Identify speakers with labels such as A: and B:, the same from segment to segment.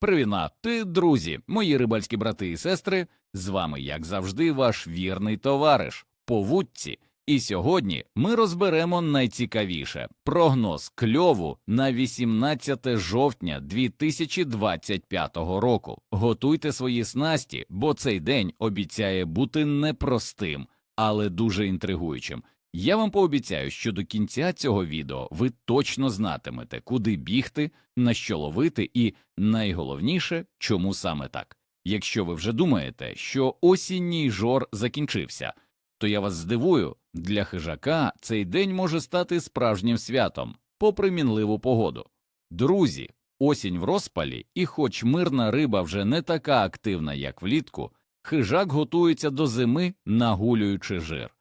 A: Привінати, друзі, мої рибальські брати і сестри. З вами, як завжди, ваш вірний товариш по вудці. І сьогодні ми розберемо найцікавіше прогноз кльову на 18 жовтня 2025 року. Готуйте свої снасті, бо цей день обіцяє бути непростим, але дуже інтригуючим. Я вам пообіцяю, що до кінця цього відео ви точно знатимете, куди бігти, на що ловити, і найголовніше, чому саме так. Якщо ви вже думаєте, що осінній жор закінчився, то я вас здивую, для хижака цей день може стати справжнім святом, попри мінливу погоду. Друзі, осінь в розпалі, і хоч мирна риба вже не така активна, як влітку, хижак готується до зими, нагулюючи жир.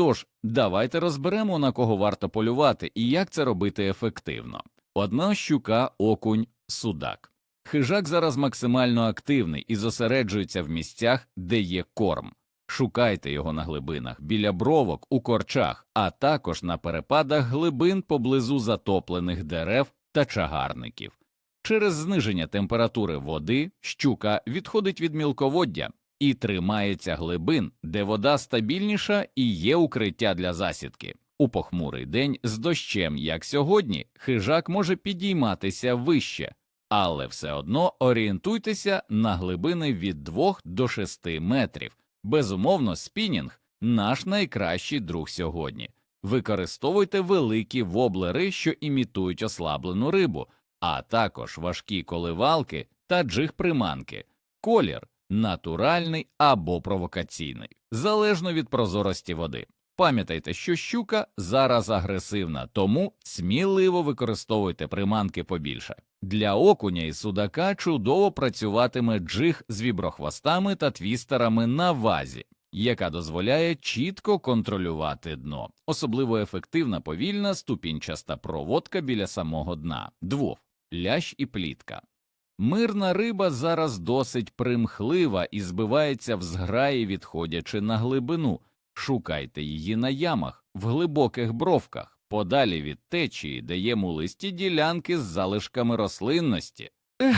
A: Тож, давайте розберемо, на кого варто полювати і як це робити ефективно. Одна щука, окунь, судак. Хижак зараз максимально активний і зосереджується в місцях, де є корм. Шукайте його на глибинах, біля бровок, у корчах, а також на перепадах глибин поблизу затоплених дерев та чагарників. Через зниження температури води щука відходить від мілководдя і тримається глибин, де вода стабільніша і є укриття для засідки. У похмурий день з дощем, як сьогодні, хижак може підійматися вище, але все одно орієнтуйтеся на глибини від 2 до 6 метрів. Безумовно, спінінг наш найкращий друг сьогодні. Використовуйте великі воблери, що імітують ослаблену рибу, а також важкі коливалки та джиг-приманки. Колір натуральний або провокаційний, залежно від прозорості води. Пам'ятайте, що щука зараз агресивна, тому сміливо використовуйте приманки побільше. Для окуня і судака чудово працюватиме джиг з віброхвостами та твістерами на вазі, яка дозволяє чітко контролювати дно, особливо ефективна повільна ступінчаста проводка біля самого дна, двох, лящ і плітка. Мирна риба зараз досить примхлива і збивається в зграї, відходячи на глибину. Шукайте її на ямах, в глибоких бровках, подалі від течії, де є мулисті ділянки з залишками рослинності. Ех,